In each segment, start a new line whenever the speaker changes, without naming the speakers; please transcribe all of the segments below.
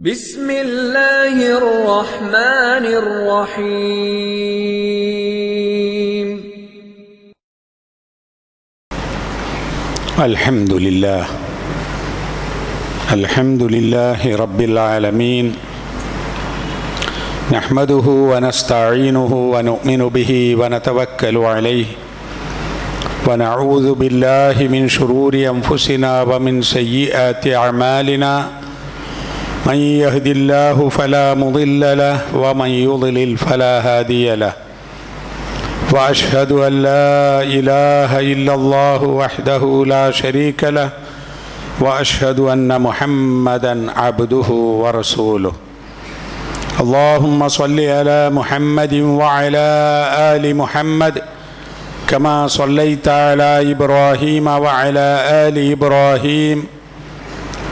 بسم الله الرحمن الرحيم
الحمد لله الحمد لله رب العالمين نحمده ونستعينه ونؤمن به ونتوكل عليه ونعوذ بالله من شرور انفسنا ومن سيئات اعمالنا من يهد الله فلا مضل له ومن يضلل فلا هادي له. وأشهد أن لا إله إلا الله وحده لا شريك له وأشهد أن محمدا عبده ورسوله. اللهم صل على محمد وعلى آل محمد كما صليت على إبراهيم وعلى آل إبراهيم.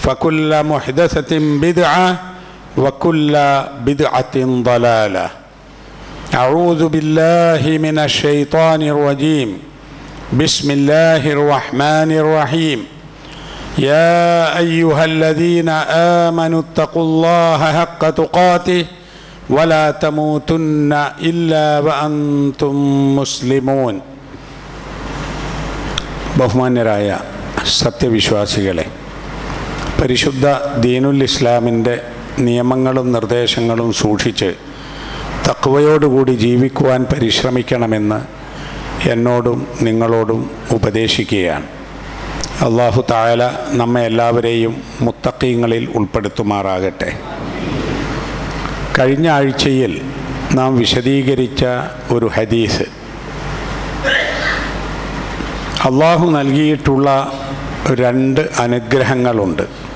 فكل محدثه بدعه وكل بدعه ضلاله اعوذ بالله من الشيطان الرجيم بسم الله الرحمن الرحيم يا ايها الذين امنوا اتقوا الله حق تقاته ولا تموتن الا وانتم مسلمون ബഹുമാന്യരായ സത്യവിശ്വാസികളെ പരിശുദ്ധ ദീനുൽ ഇസ്ലാമിന്റെ നിയമങ്ങളും നിർദ്ദേശങ്ങളും സൂക്ഷിച്ച് തക്കവയോടുകൂടി ജീവിക്കുവാൻ പരിശ്രമിക്കണമെന്ന് എന്നോടും നിങ്ങളോടും ഉപദേശിക്കുകയാണ്. അള്ളാഹു തായാല നമ്മെ എല്ലാവരെയും മുത്തക്കീങ്ങളിൽ ഉൾപ്പെടുത്തുമാറാകട്ടെ. കഴിഞ്ഞ ആഴ്ചയിൽ നാം വിശദീകരിച്ച ഒരു ഹദീസ്. അള്ളാഹു നൽകിയിട്ടുള്ള രണ്ട് അനുഗ്രഹങ്ങളുണ്ട്.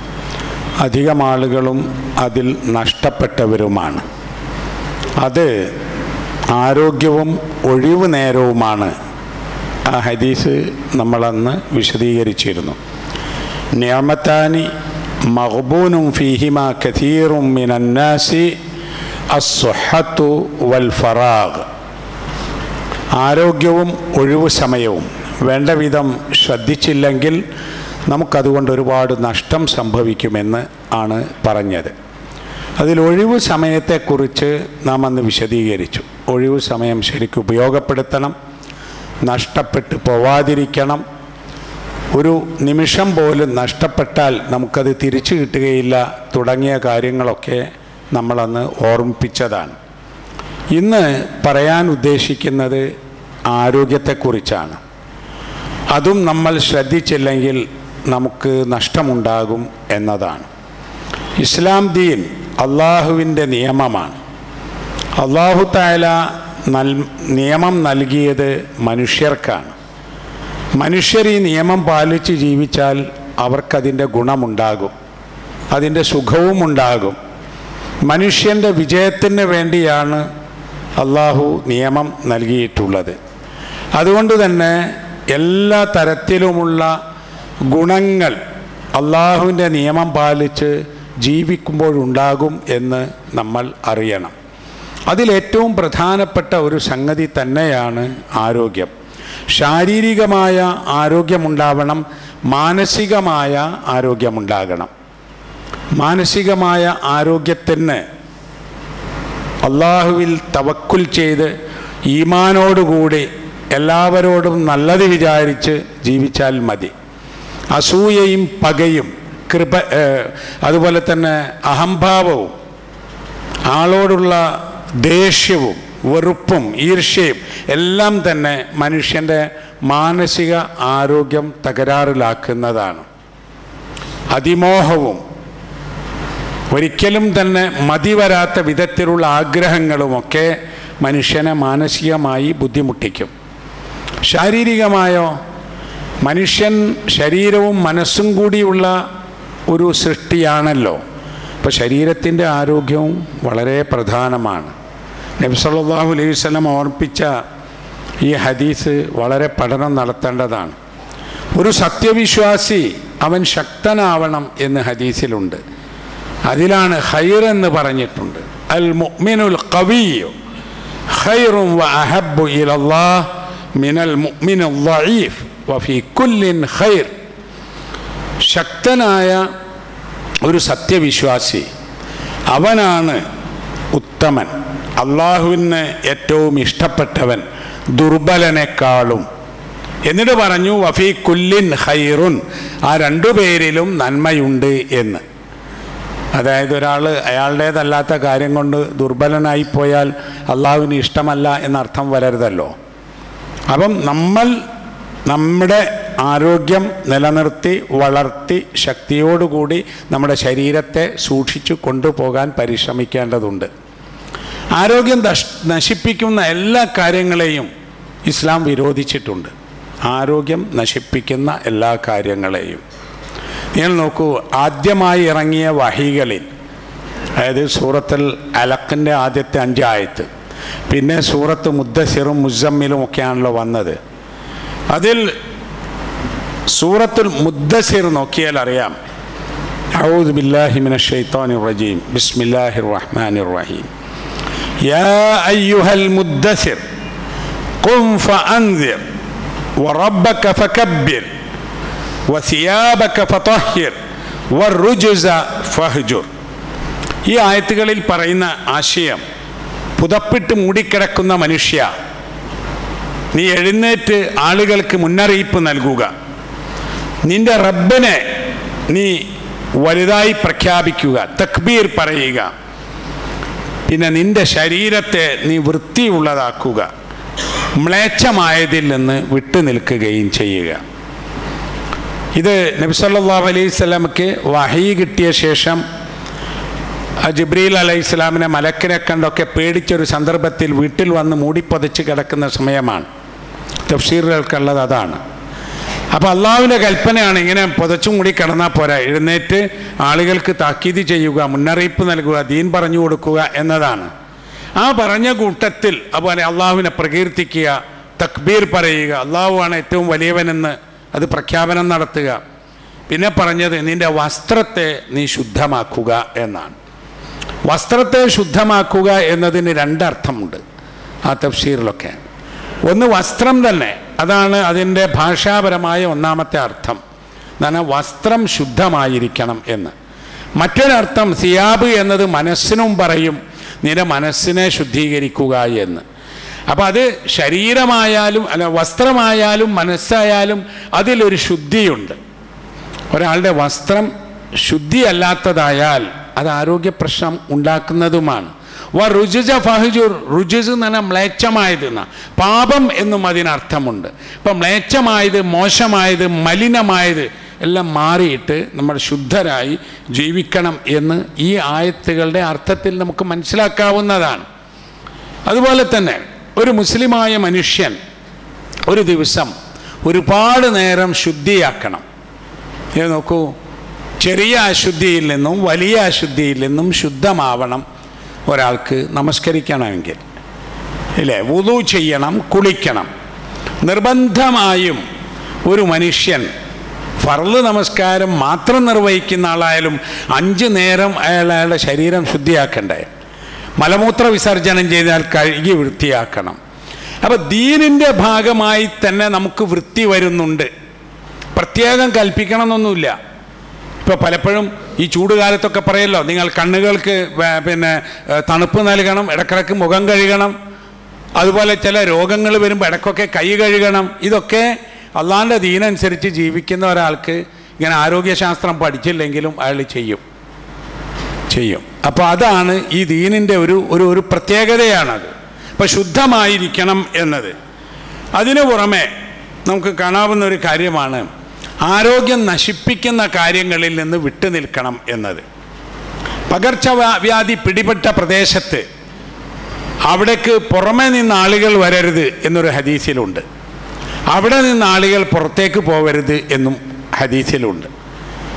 അധികം ആളുകളും അതിൽ നഷ്ടപ്പെട്ടവരുമാണ്. അത് ആരോഗ്യവും ഒഴിവ് നേരവുമാണ്. ആ ഹദീസ് നമ്മളന്ന് വിശദീകരിച്ചിരുന്നു. നിയമത്താനി മഹബൂനും ഫിഹിമ കഥീറും മിനന്നാസി അസ്വഹത്തു വൽ ഫറാഗ്. ആരോഗ്യവും ഒഴിവു സമയവും വേണ്ട വിധം ശ്രദ്ധിച്ചില്ലെങ്കിൽ നമുക്കതുകൊണ്ട് ഒരുപാട് നഷ്ടം സംഭവിക്കുമെന്ന് ആണ് പറഞ്ഞത്. അതിൽ ഒഴിവ് സമയത്തെക്കുറിച്ച് നാം അന്ന് വിശദീകരിച്ചു. ഒഴിവ് സമയം ശരിക്കും ഉപയോഗപ്പെടുത്തണം നഷ്ടപ്പെട്ടു പോവാതിരിക്കണം. ഒരു നിമിഷം പോലും നഷ്ടപ്പെട്ടാൽ നമുക്കത് തിരിച്ചു കിട്ടുകയില്ല തുടങ്ങിയ കാര്യങ്ങളൊക്കെ നമ്മളന്ന് ഓർമ്മിപ്പിച്ചതാണ്. ഇന്ന് പറയാൻ ഉദ്ദേശിക്കുന്നത് ആരോഗ്യത്തെക്കുറിച്ചാണ്. അതും നമ്മൾ ശ്രദ്ധിച്ചില്ലെങ്കിൽ നമുക്ക് നഷ്ടമുണ്ടാകും എന്നതാണ്. ഇസ്ലാം ദീൻ അള്ളാഹുവിന്റെ നിയമമാണ്. അള്ളാഹു തായാല നൽ നിയമം നൽകിയത് മനുഷ്യർക്കാണ്. മനുഷ്യർ ഈ നിയമം പാലിച്ച് ജീവിച്ചാൽ അവർക്കതിന്റെ ഗുണമുണ്ടാകും. അതിന്റെ സുഖവും ഉണ്ടാകും. മനുഷ്യന്റെ വിജയത്തിന് വേണ്ടിയാണ് അള്ളാഹു നിയമം നൽകിയിട്ടുള്ളത്. അതുകൊണ്ട് തന്നെ എല്ലാ തരത്തിലുമുള്ള ഗുണങ്ങൾ അള്ളാഹുവിന്റെ നിയമം പാലിച്ച് ജീവിക്കുമ്പോഴുണ്ടാകും എന്ന് നമ്മൾ അറിയണം. അതിലേറ്റവും പ്രധാനപ്പെട്ട ഒരു സംഗതി തന്നെയാണ് ആരോഗ്യം. ശാരീരികമായ ആരോഗ്യമുണ്ടാവണം മാനസികമായ ആരോഗ്യമുണ്ടാകണം. മാനസികമായ ആരോഗ്യത്തിന് അള്ളാഹുവിൽ തവക്കുൽ ചെയ്ത് ഈമാനോടുകൂടി എല്ലാവരോടും നല്ലത് വിചാരിച്ച് ജീവിച്ചാൽ മതി. അസൂയയും പകയും കൃപ അതുപോലെ തന്നെ അഹംഭാവവും ആളോടുള്ള ദേഷ്യവും വെറുപ്പും ഈർഷ്യയും എല്ലാം തന്നെ മനുഷ്യന്റെ മാനസിക ആരോഗ്യം തകരാറിലാക്കുന്നതാണ്. അതിമോഹവും ഒരിക്കലും തന്നെ മതി വരാത്ത വിധത്തിലുള്ള ആഗ്രഹങ്ങളുമൊക്കെ മനുഷ്യനെ മാനസികമായി ബുദ്ധിമുട്ടിക്കും. ശാരീരികമായോ മനുഷ്യൻ ശരീരവും മനസ്സും കൂടിയുള്ള ഒരു സൃഷ്ടിയാണല്ലോ. അപ്പോൾ ശരീരത്തിന്റെ ആരോഗ്യവും വളരെ പ്രധാനമാണ്. നബി സല്ലല്ലാഹു അലൈഹി വസല്ലം ഓർപ്പിച്ച ഈ ഹദീസ് വളരെ പഠനം നടത്തേണ്ടതാണ്. ഒരു സത്യവിശ്വാസി അവൻ ശക്തനാവണം എന്ന് ഹദീസിലുണ്ട്. അതിലാണ് ഹൈർ എന്ന് പറഞ്ഞിട്ടുണ്ട്. അൽ മുഅ്മിനുൽ ഖവിയു ഖൈറും വ അഹബ്ബു ഇലല്ലാഹ് മിനൽ മുഅ്മിനുൽ ളഈഫ്. വഫി കുല്ലിൻ ഖൈർ. ശക്തനായ ഒരു സത്യവിശ്വാസി അവനാണ് ഉത്തമൻ. അള്ളാഹുവിന് ഏറ്റവും ഇഷ്ടപ്പെട്ടവൻ ദുർബലനേക്കാളും. എന്നിട്ട് പറഞ്ഞു വഫി കുല്ലിൻ ഹൈറുൻ ആ രണ്ടു പേരിലും നന്മയുണ്ട് എന്ന്. അതായത് ഒരാൾ അയാളുടേതല്ലാത്ത കാര്യം കൊണ്ട് ദുർബലനായിപ്പോയാൽ അള്ളാഹുവിന് ഇഷ്ടമല്ല എന്നർത്ഥം വരരുതല്ലോ. അപ്പം നമ്മൾ നമ്മുടെ ആരോഗ്യം നിലനിർത്തി വളർത്തി ശക്തിയോടുകൂടി നമ്മുടെ ശരീരത്തെ സൂക്ഷിച്ചു കൊണ്ടുപോകാൻ പരിശ്രമിക്കേണ്ടതുണ്ട്. ആരോഗ്യം നശിപ്പിക്കുന്ന എല്ലാ കാര്യങ്ങളെയും ഇസ്ലാം വിരോധിച്ചിട്ടുണ്ട്. ആരോഗ്യം നശിപ്പിക്കുന്ന എല്ലാ കാര്യങ്ങളെയും. നിങ്ങൾ നോക്കൂ ആദ്യമായി ഇറങ്ങിയ വഹികളിൽ അതായത് സൂറത്തിൽ അലക്കിന്റെ ആദ്യത്തെ അഞ്ചായത്ത് പിന്നെ സൂറത്ത് മുദ്ദസിറും മുസമ്മിലും ഒക്കെയാണല്ലോ വന്നത്. അതിൽ സൂറത്തുൽ മുദ്ദസിർ നോക്കിയാൽ അറിയാം أعوذ بالله من الشيطان الرجيم بسم الله الرحمن الرحيم يا أيها المدثر قم فأنذر وربك فكبر وثيابك فطهر والرجز فاهجر ഈ ആയത്തുകളിൽ പറയുന്ന ആശയം പുതപ്പിട്ട് മൂടിക്കിടക്കുന്ന മനുഷ്യ നീ എഴുന്നേറ്റ് ആളുകൾക്ക് മുന്നറിയിപ്പ് നൽകുക. നിന്റെ റബ്ബിനെ നീ വലുതായി പ്രഖ്യാപിക്കുക തക്ബീർ പറയുക. പിന്നെ നിന്റെ ശരീരത്തെ നീ വൃത്തിയുള്ളതാക്കുക മ്ലേച്ഛമായതിൽ നിന്ന് വിട്ടു നിൽക്കുകയും ചെയ്യുക. ഇത് നബ്സല്ലാഹു അലൈഹി സ്വലാമക്ക് വഹി കിട്ടിയ ശേഷം ജിബ്രീൽ അലൈഹി സ്വലാമിനെ മലക്കിനെ കണ്ടൊക്കെ പേടിച്ചൊരു സന്ദർഭത്തിൽ വീട്ടിൽ വന്ന് മൂടിപ്പൊതച്ച് കിടക്കുന്ന സമയമാണ്. തഫ്സീറുകൾക്കുള്ളത് അതാണ്. അപ്പോൾ അള്ളാഹുവിന്റെ കൽപ്പനയാണ് ഇങ്ങനെ പുതച്ചും കൂടി കിടന്നാൽ പോരാ. എഴുന്നേറ്റ് ആളുകൾക്ക് താക്കീത് ചെയ്യുക മുന്നറിയിപ്പ് നൽകുക ദീൻ പറഞ്ഞു കൊടുക്കുക എന്നതാണ്. ആ പറഞ്ഞ കൂട്ടത്തിൽ അതുപോലെ അള്ളാഹുവിനെ പ്രകീർത്തിക്കുക തക്ബീർ പറയുക അള്ളാഹുവാണ് ഏറ്റവും വലിയവനെന്ന് അത് പ്രഖ്യാപനം നടത്തുക. പിന്നെ പറഞ്ഞത് നിന്റെ വസ്ത്രത്തെ നീ ശുദ്ധമാക്കുക എന്നാണ്. വസ്ത്രത്തെ ശുദ്ധമാക്കുക എന്നതിന് രണ്ടർത്ഥമുണ്ട് ആ തഫ്സീറിലൊക്കെ. ഒന്ന് വസ്ത്രം തന്നെ. അതാണ് അതിന്റെ ഭാഷാപരമായ ഒന്നാമത്തെ അർത്ഥം. എന്നാണ് വസ്ത്രം ശുദ്ധമായിരിക്കണം എന്ന്. മറ്റൊരർത്ഥം സിയാബ് എന്നത് മനസ്സിനും പറയും നിന്റെ മനസ്സിനെ ശുദ്ധീകരിക്കുക എന്ന്. അപ്പം അത് ശരീരമായാലും അല്ല വസ്ത്രമായാലും മനസ്സായാലും അതിലൊരു ശുദ്ധിയുണ്ട്. ഒരാളുടെ വസ്ത്രം ശുദ്ധിയല്ലാത്തതായാൽ അത് ആരോഗ്യ പ്രശ്നം ഉണ്ടാക്കുന്നതുമാണ്. വ റുജുജ ഫഹജുർ. എന്ന് പറഞ്ഞാൽ മ്ലേച്ഛമായത് എന്ന പാപം എന്നും അതിനർത്ഥമുണ്ട്. ഇപ്പം മ്ലേച്ഛമായത് മോശമായത് മലിനമായത് എല്ലാം മാറിയിട്ട് നമ്മൾ ശുദ്ധരായി ജീവിക്കണം എന്ന് ഈ ആയത്തുകളുടെ അർത്ഥത്തിൽ നമുക്ക് മനസ്സിലാക്കാവുന്നതാണ്. അതുപോലെ തന്നെ ഒരു മുസ്ലിമായ മനുഷ്യൻ ഒരു ദിവസം ഒരുപാട് നേരം ശുദ്ധിയാക്കണം. ഇത് നോക്കൂ. ചെറിയ അശുദ്ധിയിൽ നിന്നും വലിയ അശുദ്ധിയിൽ നിന്നും ശുദ്ധമാവണം. ഒരാൾക്ക് നമസ്കരിക്കണമെങ്കിൽ ഇല്ലേ? വുതു ചെയ്യണം കുളിക്കണം. നിർബന്ധമായും ഒരു മനുഷ്യൻ ഫർൾ നമസ്കാരം മാത്രം നിർവഹിക്കുന്ന ആളായാലും അഞ്ച് നേരം അയാൾ അയാളുടെ ശരീരം ശുദ്ധിയാക്കണ്ടേ? മലമൂത്ര വിസർജനം ചെയ്താൽ കഴുകി വൃത്തിയാക്കണം. അപ്പോൾ ദീനിന്റെ ഭാഗമായി തന്നെ നമുക്ക് വൃത്തി വരുന്നുണ്ട്. പ്രത്യേകം കൽപ്പിക്കണമെന്നൊന്നുമില്ല. ഇപ്പോൾ പലപ്പോഴും ഈ ചൂട് കാലത്തൊക്കെ പറയല്ലോ നിങ്ങൾ കണ്ണുകൾക്ക് പിന്നെ തണുപ്പ് നൽകണം ഇടക്കിടക്ക് മുഖം കഴുകണം. അതുപോലെ ചില രോഗങ്ങൾ വരുമ്പോൾ ഇടക്കൊക്കെ കൈ കഴുകണം. ഇതൊക്കെ അള്ളാന്റെ ദീനനുസരിച്ച് ജീവിക്കുന്ന ഒരാൾക്ക് ഇങ്ങനെ ആരോഗ്യശാസ്ത്രം പഠിച്ചില്ലെങ്കിലും അയാൾ ചെയ്യും. ചെയ്യും. അപ്പോൾ അതാണ് ഈ ദീനിന്റെ ഒരു ഒരു ഒരു പ്രത്യേകതയാണത്. അപ്പോൾ ശുദ്ധമായിരിക്കണം എന്നത്. അതിനു പുറമെ നമുക്ക് കാണാവുന്ന ഒരു കാര്യമാണ് ആരോഗ്യം നശിപ്പിക്കുന്ന കാര്യങ്ങളിൽ നിന്ന് വിട്ടു നിൽക്കണം എന്നത്. പകർച്ചവ്യാധി പിടിപെട്ട പ്രദേശത്ത് അവിടേക്ക് പുറമെ നിന്ന് ആളുകൾ വരരുത് എന്നൊരു ഹദീസിലുണ്ട്. അവിടെ നിന്ന് ആളുകൾ പുറത്തേക്ക് പോകരുത് എന്നും ഹദീസിലുണ്ട്.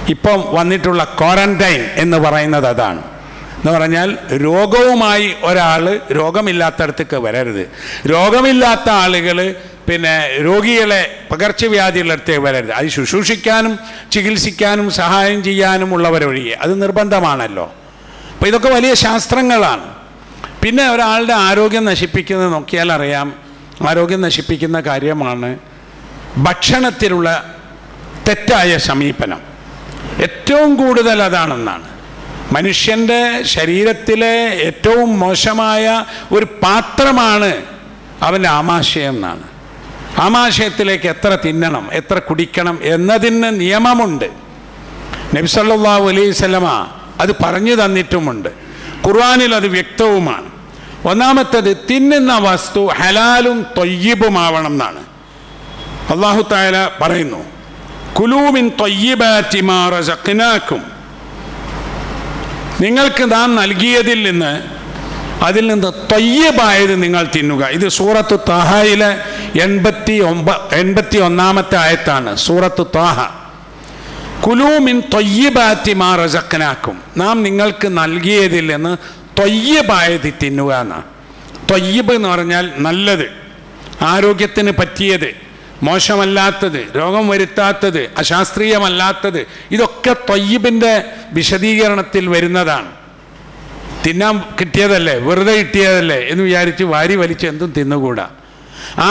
ഇപ്പം വന്നിട്ടുള്ള ക്വാറന്റൈൻ എന്ന് പറയുന്നത് അതാണ്. എന്ന് പറഞ്ഞാൽ രോഗവുമായി ഒരാൾ രോഗമില്ലാത്തടത്തേക്ക് വരരുത്. രോഗമില്ലാത്ത ആളുകൾ പിന്നെ രോഗികളെ പകർച്ചവ്യാധികളടുത്തേക്ക് വരരുത്. അത് ശുശ്രൂഷിക്കാനും ചികിത്സിക്കാനും സഹായം ചെയ്യാനും ഉള്ളവരൊഴികെ. അത് നിർബന്ധമാണല്ലോ. അപ്പോൾ ഇതൊക്കെ വലിയ ശാസ്ത്രങ്ങളാണ്. പിന്നെ ഒരാളുടെ ആരോഗ്യം നശിപ്പിക്കുന്നത് നോക്കിയാൽ അറിയാം. ആരോഗ്യം നശിപ്പിക്കുന്ന കാര്യമാണ് ഭക്ഷണത്തിലുള്ള തെറ്റായ സമീപനം. ഏറ്റവും കൂടുതൽ അതാണെന്നാണ്. മനുഷ്യന്റെ ശരീരത്തിലെ ഏറ്റവും മോശമായ ഒരു പാത്രമാണ് അവന്റെ ആമാശയം എന്നാണ്. ആമാശയത്തിലേക്ക് എത്ര തിന്നണം എത്ര കുടിക്കണം എന്നതിന് നിയമമുണ്ട്. നബിസല്ലാഹു അലൈഹി സ്വലമ അത് പറഞ്ഞു തന്നിട്ടുമുണ്ട്. ഖുർആാനിൽ അത് വ്യക്തവുമാണ്. ഒന്നാമത്തത് തിന്നുന്ന വസ്തു ഹലാലും തൊയ്യബുമാവണം എന്നാണ്. അള്ളാഹു താല പറയുന്നു കുലൂമിൻ തൊയ്യബാറ്റിമാറക്കും നിങ്ങൾക്ക് നാം നൽകിയതിൽ നിന്ന് അതിൽ നിന്ന് തൊയ്യബായത് നിങ്ങൾ തിന്നുക. ഇത് സൂറത്ത് താഹയിലെ എൺപത്തി ഒമ്പ എൺപത്തി ഒന്നാമത്തെ ആയത്താണ്. സൂറത്ത് താഹ. കുലൂമിൻ തൊയ്യബാറ്റി മാ റസക്കനാക്കും നാം നിങ്ങൾക്ക് നൽകിയതിൽ നിന്ന് തൊയ്യബായത് തിന്നുക എന്നാണ്. തൊയ്യബ് എന്ന് പറഞ്ഞാൽ നല്ലത് ആരോഗ്യത്തിന് പറ്റിയത് മോശമല്ലാത്തത് രോഗം വരുത്താത്തത് അശാസ്ത്രീയമല്ലാത്തത് ഇതൊക്കെ തൊയ്യബിന്റെ വിശദീകരണത്തിൽ വരുന്നതാണ്. തിന്നാൻ കിട്ടിയതല്ലേ? വെറുതെ കിട്ടിയതല്ലേ? എന്ന് വിചാരിച്ച് വാരി വലിച്ച് എന്തും തിന്നുകൂടാ.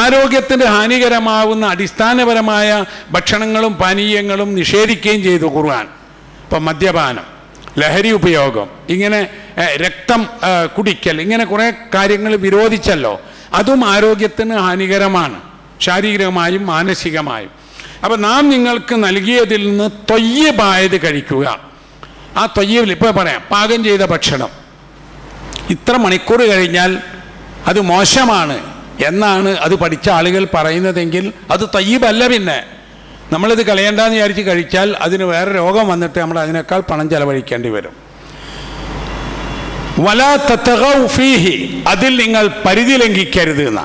ആരോഗ്യത്തിന് ഹാനികരമാവുന്ന അടിസ്ഥാനപരമായ ഭക്ഷണങ്ങളും പാനീയങ്ങളും നിഷേധിക്കുകയും ചെയ്തു ഖുർആൻ. ഇപ്പം മദ്യപാനം ലഹരി ഉപയോഗം ഇങ്ങനെ രക്തം കുടിക്കൽ ഇങ്ങനെ കുറേ കാര്യങ്ങൾ വിരോധിച്ചല്ലോ. അതും ആരോഗ്യത്തിന് ഹാനികരമാണ് ശാരീരികമായും മാനസികമായും. അപ്പം നാം നിങ്ങൾക്ക് നൽകിയതിൽ നിന്ന് തൊയ്യബായത് കഴിക്കുക. ആ തൊയ്യബിൽ ഇപ്പോൾ പറയാം പാകം ചെയ്ത ഭക്ഷണം. ഇത്ര മണിക്കൂർ കഴിഞ്ഞാൽ അത് മോശമാണ് എന്നാണ് അത് പഠിച്ച ആളുകൾ പറയുന്നതെങ്കിൽ അത് തയ്യബല്ല പിന്നെ. നമ്മളിത് കളയണ്ടെന്ന് വിചാരിച്ച് കഴിച്ചാൽ അതിന് വേറെ രോഗം വന്നിട്ട് നമ്മൾ അതിനേക്കാൾ പണം ചെലവഴിക്കേണ്ടി വരും. വല തത്തഗൗ ഫീഹി അതിൽ നിങ്ങൾ പരിധി ലംഘിക്കരുത് എന്ന.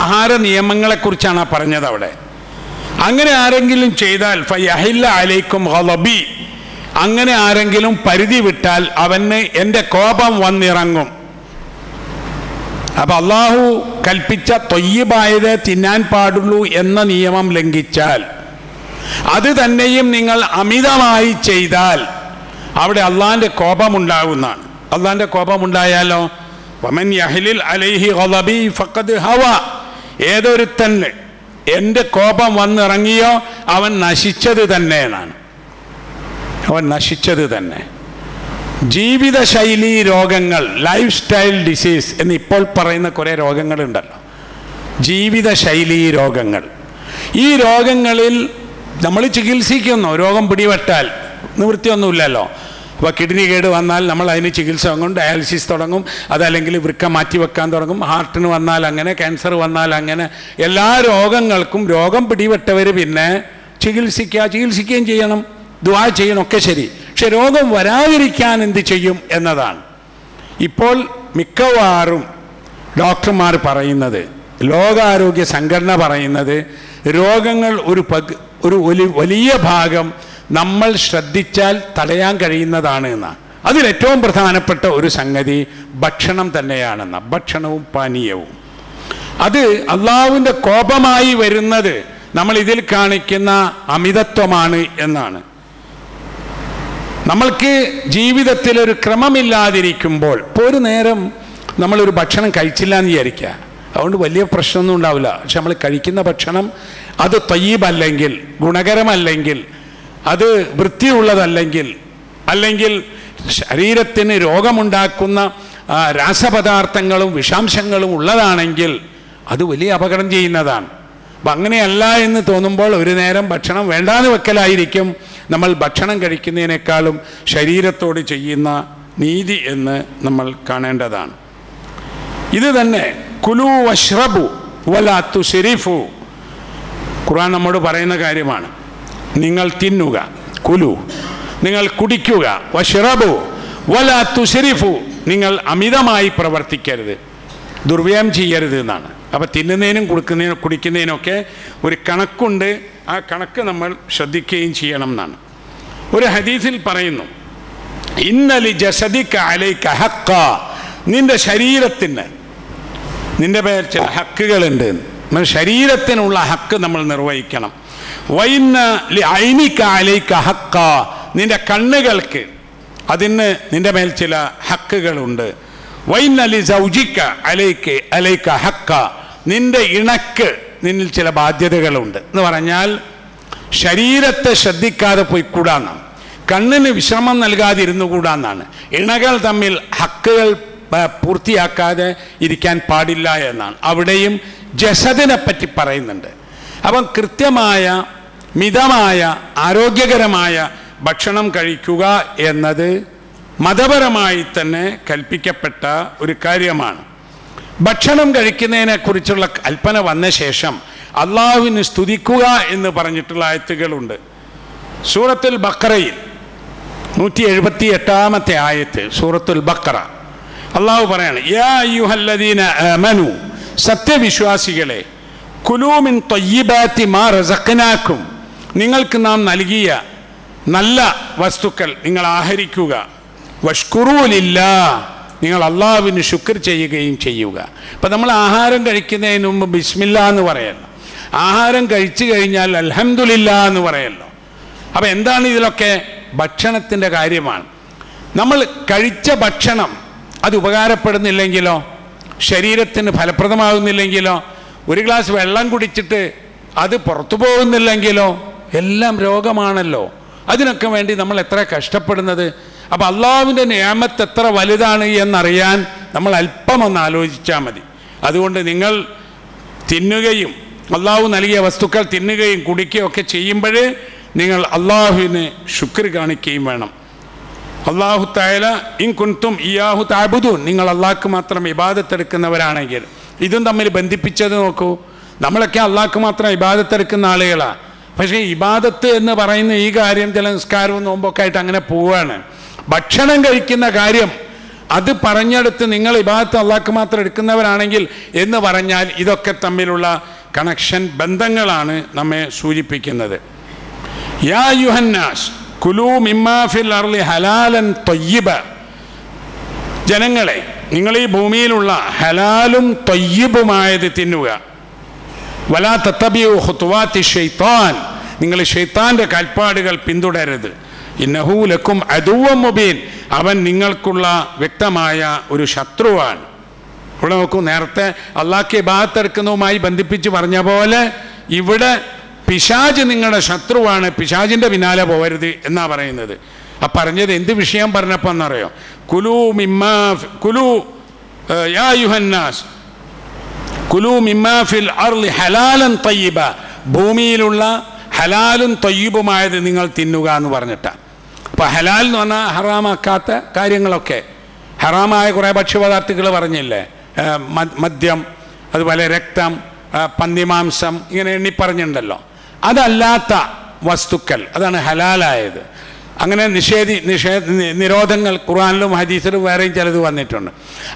ആഹാര നിയമങ്ങളെക്കുറിച്ചാണ് പറഞ്ഞത് അവിടെ അങ്ങനെ ആരെങ്കിലും ചെയ്താൽ ഫയഹില്ല അലൈക്കും ഹലബി അങ്ങനെ ആരെങ്കിലും പരിധി വിട്ടാൽ അവന് എന്റെ കോപം വന്നിറങ്ങും. അപ്പൊ അള്ളാഹു കൽപ്പിച്ച തൊയ്യബായത് തിന്നാൻ പാടുള്ളൂ എന്ന നിയമം ലംഘിച്ചാൽ അത് തന്നെയും നിങ്ങൾ അമിതമായി ചെയ്താൽ അവിടെ അള്ളാഹിന്റെ കോപമുണ്ടാകുന്നതാണ് അള്ളാഹിന്റെ കോപമുണ്ടായാലോ? വമൻ യഹ്ലിൽ അലൈഹി ഗളബി ഫഖദ് ഹവ. ഏതൊരുത്തന് എന്റെ കോപം വന്നിറങ്ങിയോ അവൻ നശിച്ചത് തന്നെ എന്നാണ് അവൻ നശിച്ചത് തന്നെ. ജീവിതശൈലി രോഗങ്ങൾ ലൈഫ് സ്റ്റൈൽ ഡിസീസ് എന്ന് ഇപ്പോൾ പറയുന്ന കുറേ രോഗങ്ങളുണ്ടല്ലോ. ജീവിതശൈലി രോഗങ്ങൾ. ഈ രോഗങ്ങളിൽ നമ്മൾ ചികിത്സിക്കുന്നു. രോഗം പിടിപെട്ടാൽ നിവൃത്തിയൊന്നുമില്ലല്ലോ. അപ്പോൾ കിഡ്നി കേട് വന്നാൽ നമ്മൾ അതിന് ചികിത്സ തുടങ്ങും ഡയാലിസിസ് തുടങ്ങും അതല്ലെങ്കിൽ വൃക്ക മാറ്റി വെക്കാൻ തുടങ്ങും. ഹാർട്ടിന് വന്നാൽ അങ്ങനെ ക്യാൻസർ വന്നാൽ അങ്ങനെ. എല്ലാ രോഗങ്ങൾക്കും രോഗം പിടിപെട്ടവർ പിന്നെ ചികിത്സിക്കുക ചികിത്സിക്കുകയും ചെയ്യണം. ദുആ ചെയ്യണമൊക്കെ ശരി. പക്ഷെ രോഗം വരാതിരിക്കാൻ എന്ത് ചെയ്യും എന്നതാണ്. ഇപ്പോൾ മിക്കവാറും ഡോക്ടർമാർ പറയുന്നത് ലോകാരോഗ്യ സംഘടന പറയുന്നത് രോഗങ്ങൾ ഒരു പക് ഒരു വലിയ വലിയ ഭാഗം നമ്മൾ ശ്രദ്ധിച്ചാൽ തടയാൻ കഴിയുന്നതാണ് എന്നാണ്. അതിലേറ്റവും പ്രധാനപ്പെട്ട ഒരു സംഗതി ഭക്ഷണം തന്നെയാണെന്ന. ഭക്ഷണവും പാനീയവും. അത് അള്ളാവിന്റെ കോപമായി വരുന്നത് നമ്മൾ ഇതിൽ കാണിക്കുന്ന അമിതത്വമാണ് എന്നാണ്. നമ്മൾക്ക് ജീവിതത്തിൽ ഒരു ക്രമമില്ലാതിരിക്കുമ്പോൾ ഇപ്പോൾ ഒരു നേരം നമ്മളൊരു ഭക്ഷണം കഴിച്ചില്ല എന്ന് വിചാരിക്കുക അതുകൊണ്ട് വലിയ പ്രശ്നമൊന്നും ഉണ്ടാവില്ല. പക്ഷെ നമ്മൾ കഴിക്കുന്ന ഭക്ഷണം അത് തയ്യീബല്ലെങ്കിൽ ഗുണകരമല്ലെങ്കിൽ അത് വൃത്തിയുള്ളതല്ലെങ്കിൽ അല്ലെങ്കിൽ ശരീരത്തിന് രോഗമുണ്ടാക്കുന്ന രാസപദാർത്ഥങ്ങളും വിഷാംശങ്ങളും ഉള്ളതാണെങ്കിൽ അത് വലിയ അപകടം ചെയ്യുന്നതാണ്. അപ്പം അങ്ങനെയല്ല എന്ന് തോന്നുമ്പോൾ ഒരു നേരം ഭക്ഷണം വേണ്ടാന്ന് വെക്കലായിരിക്കും. നമ്മൾ ഭക്ഷണം കഴിക്കുന്നതിനേക്കാളും ശരീരത്തോട് ചെയ്യുന്ന നീതി എന്ന് നമ്മൾ കാണേണ്ടതാണ്. ഇത് തന്നെ കുലു വഷ്റബു വലാത്തു ഷെരീഫു ഖുർആൻ നമ്മോട് പറയുന്ന കാര്യമാണ്. നിങ്ങൾ തിന്നുക കുലു. നിങ്ങൾ കുടിക്കുക വഷ്റബു വലാത്തു ഷെരീഫു നിങ്ങൾ അമിതമായി പ്രവർത്തിക്കരുത്. ദുർവ്യയം ചെയ്യരുത് എന്നാണ്. അപ്പോൾ തിന്നുന്നതിനും കൊടുക്കുന്നതിനും കുടിക്കുന്നതിനൊക്കെ ഒരു കണക്കുണ്ട്. ആ കണക്ക് നമ്മൾ ശ്രദ്ധിക്കുകയും ചെയ്യണം എന്നാണ്. ഒരു ഹദീസിൽ പറയുന്നു ഇന്നലി ജസദിക്ക അലൈക്ക ഹക്ക നിന്റെ ശരീരത്തിന് നിന്റെ പേർ ചില ഹക്കുകളുണ്ട്. ശരീരത്തിനുള്ള ഹക്ക് നമ്മൾ നിർവഹിക്കണം. വൈന്ന ഐനിക്ക അലൈക്ക ഹക്ക നിന്റെ കണ്ണുകൾക്ക് അതിന് നിന്റെ മേൽ ചില ഹക്കുകളുണ്ട്. വൈന്നലി സൗജിക്ക അലൈക്ക് അലൈക്ക ഹക്ക നിന്റെ ഇണക്ക് നിന്നിൽ ചില ബാധ്യതകളുണ്ട്. എന്ന് പറഞ്ഞാൽ ശരീരത്തെ ശ്രദ്ധിക്കാതെ പോയിക്കൂടാന്നാണ് കണ്ണിന് വിശ്രമം നൽകാതിരുന്നു കൂടാന്നാണ്. ഇണകൾ തമ്മിൽ ഹക്കുകൾ പൂർത്തിയാക്കാതെ ഇരിക്കാൻ പാടില്ല എന്നാണ്. അവിടെയും ജസദിനെ പറ്റി പറയുന്നുണ്ട്. അപ്പം കൃത്യമായ മിതമായ ആരോഗ്യകരമായ ഭക്ഷണം കഴിക്കുക എന്നത് മതപരമായി തന്നെ കൽപ്പിക്കപ്പെട്ട ഒരു കാര്യമാണ്. ഭക്ഷണം കഴിക്കുന്നതിനെ കുറിച്ചുള്ള കൽപ്പന വന്ന ശേഷം അള്ളാഹുവിന് സ്തുതിക്കുക എന്ന് പറഞ്ഞിട്ടുള്ള ആയത്തുകളുണ്ട്. സൂറത്തുൽ ബക്കറയിൽ നൂറ്റി എഴുപത്തി എട്ടാമത്തെ ആയത്ത് സൂറത്തുൽ ബക്കറ അള്ളാഹു പറയാണ് യാ ആമനു സത്യവിശ്വാസികളെ കുലൂമിൻ തൊയ്യിബാത്തി മാ റസഖനാക്കും. നിങ്ങൾക്ക് നാം നൽകിയ നല്ല വസ്തുക്കൾ നിങ്ങൾ ആഹരിക്കുക. വഷ്കുറൂലില്ല നിങ്ങൾ അള്ളാവിന് ശുക്ർ ചെയ്യുകയും ചെയ്യുക. അപ്പം നമ്മൾ ആഹാരം കഴിക്കുന്നതിന് മുമ്പ് ബിസ്മില്ല എന്ന് പറയല്ലോ. ആഹാരം കഴിച്ചു കഴിഞ്ഞാൽ അലഹമുല്ല എന്ന് പറയല്ലോ. അപ്പം എന്താണ് ഇതിലൊക്കെ ഭക്ഷണത്തിന്റെ കാര്യമാണ്? നമ്മൾ കഴിച്ച ഭക്ഷണം അത് ഉപകാരപ്പെടുന്നില്ലെങ്കിലോ? ശരീരത്തിന് ഫലപ്രദമാകുന്നില്ലെങ്കിലോ? ഒരു ഗ്ലാസ് വെള്ളം കുടിച്ചിട്ട് അത് പുറത്തു പോകുന്നില്ലെങ്കിലോ? എല്ലാം രോഗമാണല്ലോ. അതിനൊക്കെ വേണ്ടി നമ്മൾ എത്ര കഷ്ടപ്പെടുന്നത്? അപ്പം അള്ളാഹുവിന്റെ നിയമത്ത് എത്ര വലുതാണ് എന്നറിയാൻ നമ്മൾ അല്പം ഒന്ന് ആലോചിച്ചാൽ മതി. അതുകൊണ്ട് നിങ്ങൾ തിന്നുകയും അള്ളാഹു നൽകിയ വസ്തുക്കൾ തിന്നുകയും കുടിക്കുകയും ഒക്കെ ചെയ്യുമ്പോൾ നിങ്ങൾ അള്ളാഹുവിന് ശുക്ർ കാണിക്കുകയും വേണം. അള്ളാഹു തായാല ഇൻ കുൻതും ഇയാഹു താബുദു നിങ്ങൾ അള്ളാഹ്ക്ക് മാത്രം ഇബാദത്തെടുക്കുന്നവരാണെങ്കിൽ. ഇതും തമ്മിൽ ബന്ധിപ്പിച്ചത് നോക്കൂ. നമ്മളൊക്കെ അള്ളാഹ്ക്ക് മാത്രം ഇബാദത്തെടുക്കുന്ന ആളുകളാണ് പക്ഷേ ഇബാദത്ത് എന്ന് പറയുന്ന ഈ കാര്യം ചില നിസ്കാരവും നോമ്പൊക്കെ ആയിട്ട് അങ്ങനെ പോവുകയാണ് ഭക്ഷണം കഴിക്കുന്ന കാര്യം അത് പറഞ്ഞെടുത്ത് നിങ്ങൾ ഇബാദത്ത് അള്ളാഹ്ക്ക് മാത്രം എടുക്കുന്നവരാണെങ്കിൽ എന്ന് പറഞ്ഞാൽ ഇതൊക്കെ തമ്മിലുള്ള കണക്ഷൻ ബന്ധങ്ങളാണ് നമ്മെ സൂചിപ്പിക്കുന്നത്. യാ യുഹന്നാസ് കുലു മിമ്മാഫിൽ അർലി ഹലാലൻ തൊയ്യബ. ജനങ്ങളെ നിങ്ങൾ ഈ ഭൂമിയിലുള്ള ഹലാലും തൊയ്യബുമായത് തിന്നുക. വലാ തത്തബിയു ഹുത്തുവാത്തി ഷെയ്ത്താൻ. നിങ്ങൾ ഷെയ്ത്താന്റെ കാൽപ്പാടുകൾ പിന്തുടരരുത്. ഇന്നഹൂലക്കും അതുവം മുബീൻ. അവൻ നിങ്ങൾക്കുള്ള വ്യക്തമായ ഒരു ശത്രുവാണ്. ഇവിടെ നോക്കൂ നേരത്തെ അള്ളാഹ്ക്ക് ഇബാത്തെടുക്കുന്നതുമായി ബന്ധിപ്പിച്ച് പറഞ്ഞ പോലെ ഇവിടെ പിശാജ് നിങ്ങളുടെ ശത്രുവാണ് പിശാജിന്റെ പിന്നാലെ പോകരുത് എന്നാ പറയുന്നത്. ആ പറഞ്ഞത് എന്ത് വിഷയം പറഞ്ഞപ്പോൾ എന്നറിയോ കുലു മിമ്മാ കുലു യാ യുഹന്നാസ് കുലു മിമ്മാഫിൽ അർലി ഹലാലൻ തയ്യബ. ഭൂമിയിലുള്ള ഹലാലും തൊയ്യബുമായത് നിങ്ങൾ തിന്നുക എന്ന് പറഞ്ഞിട്ടാണ് അപ്പോൾ ഹലാൽ എന്ന് പറഞ്ഞാൽ ഹറാമാക്കാത്ത കാര്യങ്ങളൊക്കെ. ഹറാമായ കുറേ ഭക്ഷ്യപദാർത്ഥങ്ങൾ പറഞ്ഞില്ലേ? മദ്യം അതുപോലെ രക്തം പന്നിമാംസം ഇങ്ങനെ എണ്ണി പറഞ്ഞിട്ടുണ്ടല്ലോ അതല്ലാത്ത വസ്തുക്കൾ അതാണ് ഹലാലായത്. അങ്ങനെ നിഷേധി നിഷേധ നിരോധങ്ങൾ ഖുറാനിലും ഹദീസിലും വേറെയും ചിലത് വന്നിട്ടുണ്ട്.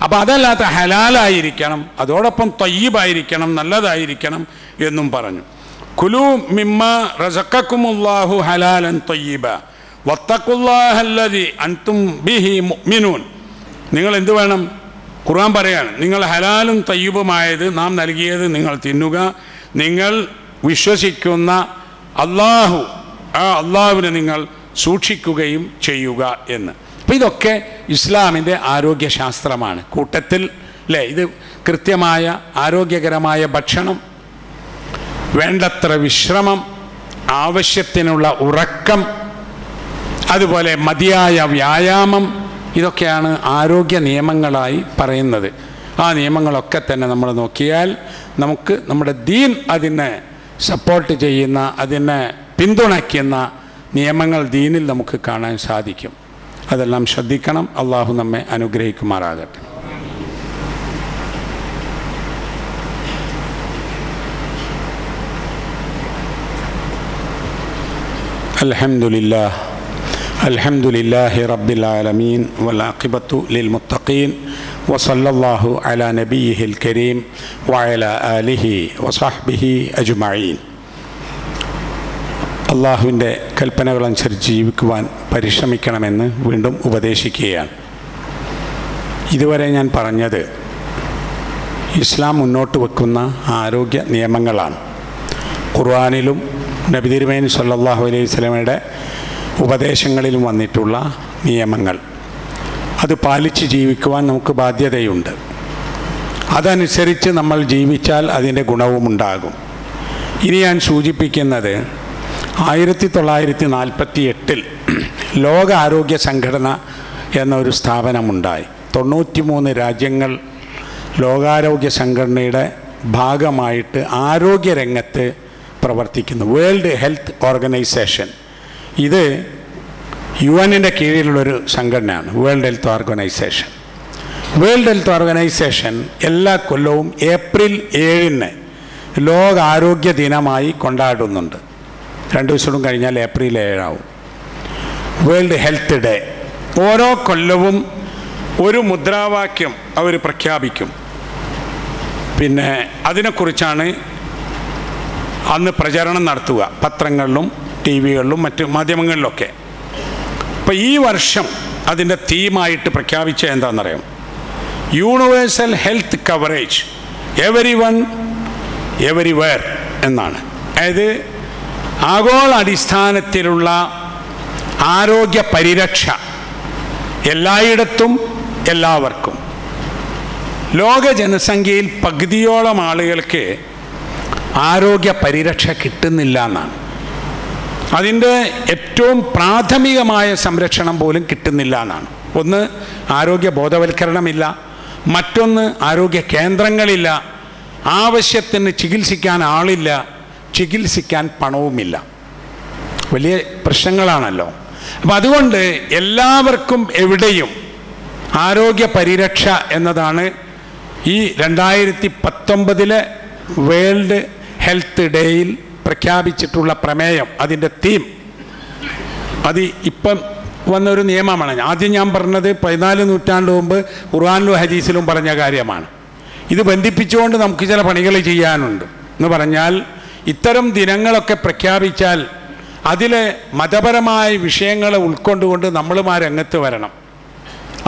അപ്പോൾ അതല്ലാത്ത ഹലാലായിരിക്കണം അതോടൊപ്പം തയ്യബായിരിക്കണം നല്ലതായിരിക്കണം എന്നും പറഞ്ഞു. കുലു മിമ്മ റസക്കക്കുമുല്ലാഹു ഹലാലൻ തൊയ്യബ. വത്തക്കുല്ലാഹല്ലതി അൻതും ബിഹി മുഅ്മിനൂൻ. നിങ്ങൾ എന്ത് വേണം? ഖുർആൻ പറയാണ് നിങ്ങൾ ഹലാലും തയ്യുബുമായത് നാം നൽകിയത് നിങ്ങൾ തിന്നുക. നിങ്ങൾ വിശ്വസിക്കുന്ന അള്ളാഹു ആ അള്ളാഹുവിനെ നിങ്ങൾ സൂക്ഷിക്കുകയും ചെയ്യുക എന്ന്. അപ്പം ഇതൊക്കെ ഇസ്ലാമിന്റെ ആരോഗ്യശാസ്ത്രമാണ്. കൂട്ടത്തിൽ അല്ലേ ഇത് കൃത്യമായ ആരോഗ്യകരമായ ഭക്ഷണം വേണ്ടത്ര വിശ്രമം ആവശ്യത്തിനുള്ള ഉറക്കം അതുപോലെ മതിയായ വ്യായാമം ഇതൊക്കെയാണ് ആരോഗ്യ നിയമങ്ങളായി പറയുന്നത്. ആ നിയമങ്ങളൊക്കെ തന്നെ നമ്മൾ നോക്കിയാൽ നമുക്ക് നമ്മുടെ ദീൻ അതിനെ സപ്പോർട്ട് ചെയ്യുന്ന അതിനെ പിന്തുണയ്ക്കുന്ന നിയമങ്ങൾ ദീനിൽ നമുക്ക് കാണാൻ സാധിക്കും. അതെല്ലാം ശ്രദ്ധിക്കണം. അള്ളാഹു നമ്മെ അനുഗ്രഹിക്കുമാറാകട്ടെ. الحمد لله الحمد لله رب العالمين والعاقبة للمتقين وصلى الله على نبيه الكريم وعلى آله وصحبه أجمعين അള്ളാഹുവിൻ്റെ കൽപ്പനകളനുസരിച്ച് ജീവിക്കുവാൻ പരിശ്രമിക്കണമെന്ന് വീണ്ടും ഉപദേശിക്കുകയാണ് ഇതുവരെ ഞാൻ പറഞ്ഞത് ഇസ്ലാം മുന്നോട്ട് വെക്കുന്ന ആരോഗ്യ നിയമങ്ങളാണ് ഖുർആാനിലും നബി തിരുമേനി സല്ലാഹു അലൈഹി സ്വലമയുടെ ഉപദേശങ്ങളിലും വന്നിട്ടുള്ള നിയമങ്ങൾ. അത് പാലിച്ച് ജീവിക്കുവാൻ നമുക്ക് ബാധ്യതയുണ്ട്. അതനുസരിച്ച് നമ്മൾ ജീവിച്ചാൽ അതിന്റെ ഗുണവും ഉണ്ടാകും. ഇനി ഞാൻ സൂചിപ്പിക്കുന്നത് ആയിരത്തി തൊള്ളായിരത്തി നാൽപ്പത്തി എട്ടിൽ ലോക ആരോഗ്യ സംഘടന എന്നൊരു സ്ഥാപനമുണ്ടായി. തൊണ്ണൂറ്റിമൂന്ന് രാജ്യങ്ങൾ ലോകാരോഗ്യ സംഘടനയുടെ ഭാഗമായിട്ട് ആരോഗ്യരംഗത്ത് പ്രവർത്തിക്കുന്നു. വേൾഡ് ഹെൽത്ത് ഓർഗനൈസേഷൻ ഇത് യു എന്നിന്റെ കീഴിലുള്ളൊരു സംഘടനയാണ്. World health organisation world health organisation എല്ലാ കൊല്ലവും ഏപ്രിൽ ഏഴിന് ലോക ആരോഗ്യ ദിനമായി കൊണ്ടാടുന്നുണ്ട്. രണ്ട് ദിവസം കഴിഞ്ഞാൽ ഏപ്രിൽ ഏഴാവും. വേൾഡ് ഹെൽത്ത് ഡേ ഓരോ കൊല്ലവും ഒരു മുദ്രാവാക്യം അവർ പ്രഖ്യാപിക്കും. പിന്നെ അതിനെക്കുറിച്ചാണ് അന്ന് പ്രചരണം നടത്തുക. പത്രങ്ങളിലും ടി വികളിലും മറ്റ് മാധ്യമങ്ങളിലൊക്കെ. അപ്പോൾ ഈ വർഷം അതിന്റെ തീമായിട്ട് പ്രഖ്യാപിച്ച എന്താണെന്നറിയാം universal health coverage everyone everywhere എന്നാണ്. അതായത് ആഗോള അടിസ്ഥാനത്തിലുള്ള ആരോഗ്യ പരിരക്ഷ എല്ലായിടത്തും എല്ലാവർക്കും. ലോക ജനസംഖ്യയിൽ പകുതിയോളം ആളുകൾക്ക് ആരോഗ്യ പരിരക്ഷ കിട്ടുന്നില്ല എന്നാണ്. അതിന്റെ ഏറ്റവും പ്രാഥമികമായ സംരക്ഷണം പോലും കിട്ടുന്നില്ല എന്നാണ്. ഒന്ന് ആരോഗ്യ ബോധവൽക്കരണമില്ല. മറ്റൊന്ന് ആരോഗ്യ കേന്ദ്രങ്ങളില്ല. ആവശ്യത്തിന് ചികിത്സിക്കാൻ ആളില്ല. ചികിത്സിക്കാൻ പണവുമില്ല. വലിയ പ്രശ്നങ്ങളാണല്ലോ. അപ്പം അതുകൊണ്ട് എല്ലാവർക്കും എവിടെയും ആരോഗ്യ പരിരക്ഷ എന്നതാണ് ഈ രണ്ടായിരത്തി പത്തൊമ്പതിലെ വേൾഡ് ഹെൽത്ത് ഡേയിൽ പ്രഖ്യാപിച്ചിട്ടുള്ള പ്രമേയം അതിന്റെ തീം. അത് ഇപ്പം വന്നൊരു നിയമമാണ്. ആദ്യം ഞാൻ പറഞ്ഞത് പതിനാല് നൂറ്റാണ്ട് മുമ്പ് ഖുർആാനിലും ഹദീസിലും പറഞ്ഞ കാര്യമാണ്. ഇത് ബന്ധിപ്പിച്ചുകൊണ്ട് നമുക്ക് ചില പണികൾ ചെയ്യാനുണ്ട്. എന്ന് പറഞ്ഞാൽ ഇത്തരം ദിനങ്ങളൊക്കെ പ്രഖ്യാപിച്ചാൽ അതിലെ മതപരമായ വിഷയങ്ങളെ ഉൾക്കൊണ്ടുകൊണ്ട് നമ്മളുമാ രംഗത്ത് വരണം.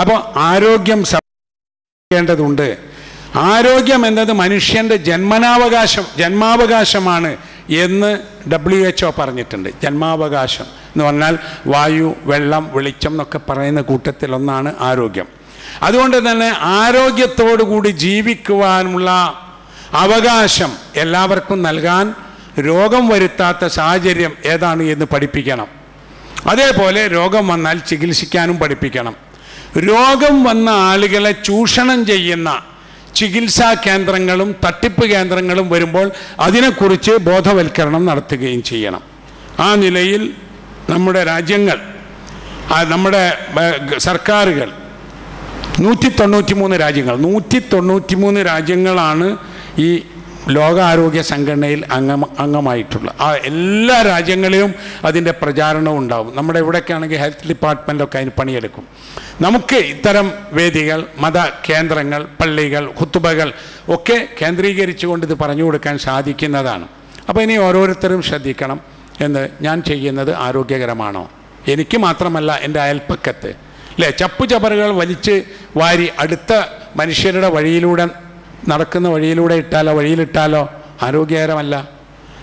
അപ്പോൾ ആരോഗ്യം സംരക്ഷിക്കേണ്ടതുണ്ട്. ആരോഗ്യം എന്നത് മനുഷ്യന്റെ ജന്മനാവകാശം ജന്മാവകാശമാണ് എന്ന് ഡബ്ല്യു എച്ച് ഒ പറഞ്ഞിട്ടുണ്ട്. ജന്മാവകാശം എന്ന് പറഞ്ഞാൽ വായു വെള്ളം വെളിച്ചം എന്നൊക്കെ പറയുന്ന കൂട്ടത്തിലൊന്നാണ് ആരോഗ്യം. അതുകൊണ്ട് തന്നെ ആരോഗ്യത്തോടുകൂടി ജീവിക്കുവാനുള്ള അവകാശം എല്ലാവർക്കും നൽകാൻ രോഗം വരുത്താത്ത സാഹചര്യം ഏതാണ് എന്ന് പഠിപ്പിക്കണം. അതേപോലെ രോഗം വന്നാൽ ചികിത്സിക്കാനും പഠിപ്പിക്കണം. രോഗം വന്ന ആളുകളെ ചൂഷണം ചെയ്യുന്ന ചികിത്സാ കേന്ദ്രങ്ങളും തട്ടിപ്പ് കേന്ദ്രങ്ങളും വരുമ്പോൾ അതിനെക്കുറിച്ച് ബോധവൽക്കരണം നടത്തുകയും ചെയ്യണം. ആ നിലയിൽ നമ്മുടെ രാജ്യങ്ങൾ നമ്മുടെ സർക്കാരുകൾ നൂറ്റി തൊണ്ണൂറ്റി മൂന്ന് രാജ്യങ്ങൾ നൂറ്റി തൊണ്ണൂറ്റി മൂന്ന് രാജ്യങ്ങളാണ് ഈ ലോകാരോഗ്യ സംഘടനയിൽ അംഗം അംഗമായിട്ടുള്ള ആ എല്ലാ രാജ്യങ്ങളിലും അതിന്റെ പ്രചാരണവും ഉണ്ടാവും. നമ്മുടെ ഇവിടെയൊക്കെ ആണെങ്കിൽ ഹെൽത്ത് ഡിപ്പാർട്ട്മെന്റൊക്കെ അതിന് പണിയെടുക്കും. നമുക്ക് ഇത്തരം വേദികൾ മത കേന്ദ്രങ്ങൾ പള്ളികൾ ഹുത്തുബകൾ ഒക്കെ കേന്ദ്രീകരിച്ചുകൊണ്ട് ഇത് പറഞ്ഞു കൊടുക്കാൻ സാധിക്കുന്നതാണ്. അപ്പോൾ ഇനി ഓരോരുത്തരും ശ്രദ്ധിക്കണം എന്ന് ഞാൻ ചെയ്യുന്നത് ആരോഗ്യകരമാണോ? എനിക്ക് മാത്രമല്ല എന്റെ അയൽപ്പക്കത്ത് അല്ലേ ചപ്പു ചവറുകൾ വലിച്ച് വാരി അടുത്ത മനുഷ്യരുടെ വഴിയിലൂടെ നടക്കുന്ന വഴിയിലൂടെ ഇട്ടാലോ വഴിയിലിട്ടാലോ ആരോഗ്യകരമല്ല.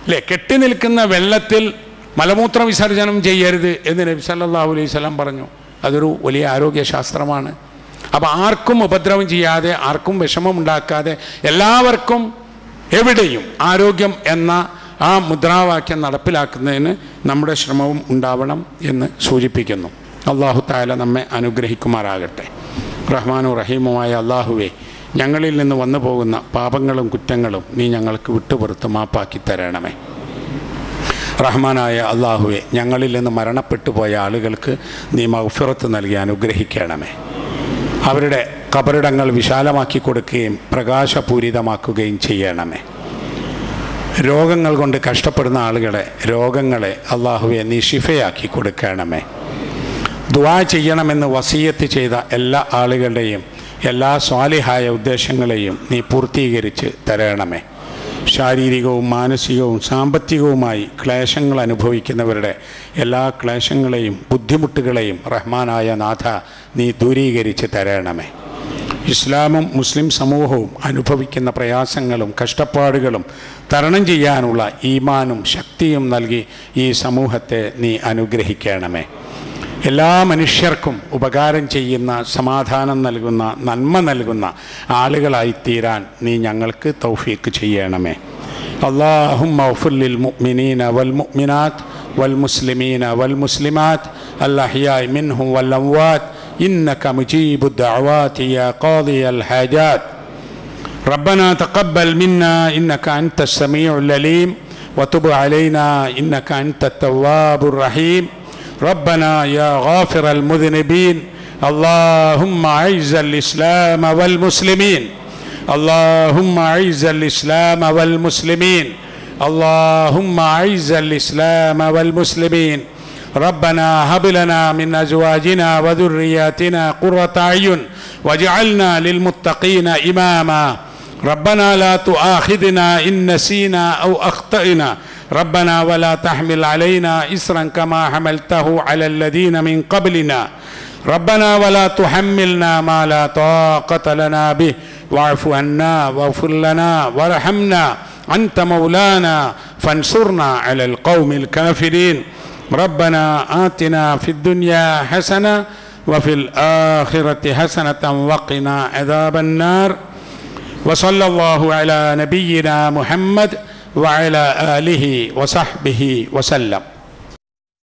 അല്ലേ കെട്ടി നിൽക്കുന്ന വെള്ളത്തിൽ മലമൂത്ര വിസർജനം ചെയ്യരുത് എന്ന് നബി സല്ലല്ലാഹു അലൈഹി സ്വലം പറഞ്ഞു. അതൊരു വലിയ ആരോഗ്യശാസ്ത്രമാണ്. അപ്പോൾ ആർക്കും ഉപദ്രവം ചെയ്യാതെ ആർക്കും വിഷമം ഉണ്ടാക്കാതെ എല്ലാവർക്കും എവിടെയും ആരോഗ്യം എന്ന ആ മുദ്രാവാക്യം നടപ്പിലാക്കുന്നതിന് നമ്മുടെ ശ്രമവും ഉണ്ടാവണം എന്ന് സൂചിപ്പിക്കുന്നു. അള്ളാഹു താല നമ്മെ അനുഗ്രഹിക്കുമാറാകട്ടെ. റഹ്മാനു റഹീമുമായ അള്ളാഹുവെ ഞങ്ങളിൽ നിന്ന് വന്നു പോകുന്ന പാപങ്ങളും കുറ്റങ്ങളും നീ ഞങ്ങൾക്ക് വിട്ടുപുറത്ത് മാപ്പാക്കി തരണമേ. റഹ്മാനായ അള്ളാഹുവെ ഞങ്ങളിൽ നിന്ന് മരണപ്പെട്ടു പോയ ആളുകൾക്ക് നീ മൗഫിറത്ത് നൽകി അനുഗ്രഹിക്കണമേ. അവരുടെ കബറിടങ്ങൾ വിശാലമാക്കി കൊടുക്കുകയും പ്രകാശപൂരിതമാക്കുകയും ചെയ്യണമേ. രോഗങ്ങൾ കൊണ്ട് കഷ്ടപ്പെടുന്ന ആളുകളെ രോഗങ്ങളെ അള്ളാഹുവെ നീ ഷിഫയാക്കി കൊടുക്കണമേ. ദുവാ ചെയ്യണമെന്ന് വസീയത്ത് ചെയ്ത എല്ലാ ആളുകളുടെയും എല്ലാ സ്വാലിഹായ ഉദ്ദേശങ്ങളെയും നീ പൂർത്തീകരിച്ച് തരണമേ. ശാരീരികവും മാനസികവും സാമ്പത്തികവുമായി ക്ലേശങ്ങൾ അനുഭവിക്കുന്നവരുടെ എല്ലാ ക്ലേശങ്ങളെയും ബുദ്ധിമുട്ടുകളെയും റഹ്മാനായ നാഥ നീ ദൂരീകരിച്ച് തരണമേ. ഇസ്ലാമും മുസ്ലിം സമൂഹവും അനുഭവിക്കുന്ന പ്രയാസങ്ങളും കഷ്ടപ്പാടുകളും തരണം ചെയ്യാനുള്ള ഈമാനും ശക്തിയും നൽകി ഈ സമൂഹത്തെ നീ അനുഗ്രഹിക്കണമേ. എല്ലാ മനുഷ്യർക്കും ഉപകാരം ചെയ്യുന്ന സമാധാനം നൽകുന്ന നന്മ നൽകുന്ന ആളുകളായി തീരാൻ നീ ഞങ്ങൾക്ക് തൗഫീക്ക് ചെയ്യണമേ اللهم اغفر للمؤمنين والمؤمنات والمسلمين والمسلمات الأحياء منهم والأموات إنك مجيب الدعوات يا قاضي الحاجات ربنا تقبل منا إنك أنت السميع العليم وتب علينا إنك أنت التواب الرحيم ربنا يا غافر المذنبين. اللهم أعز الإسلام والمسلمين. اللهم أعز الإسلام والمسلمين. اللهم أعز الإسلام والمسلمين. ربنا هب لنا من أزواجنا وذرياتنا قرة أعين واجعلنا للمتقين إماما. ربنا لا تؤاخذنا إن نسينا أو أخطأنا. ربنا ولا تحمل علينا إسرا كما حملته على الذين من قبلنا. ربنا ولا تحملنا ما لا طاقة لنا به. واعف عنا واغفر لنا وارحمنا. أنت مولانا فانصرنا على القوم الكافرين. ربنا آتنا في الدنيا حسنة وفي الآخرة حسنة وقنا عذاب النار. وصلى الله على نبينا محمد وعلى آله وصحبه وسلم.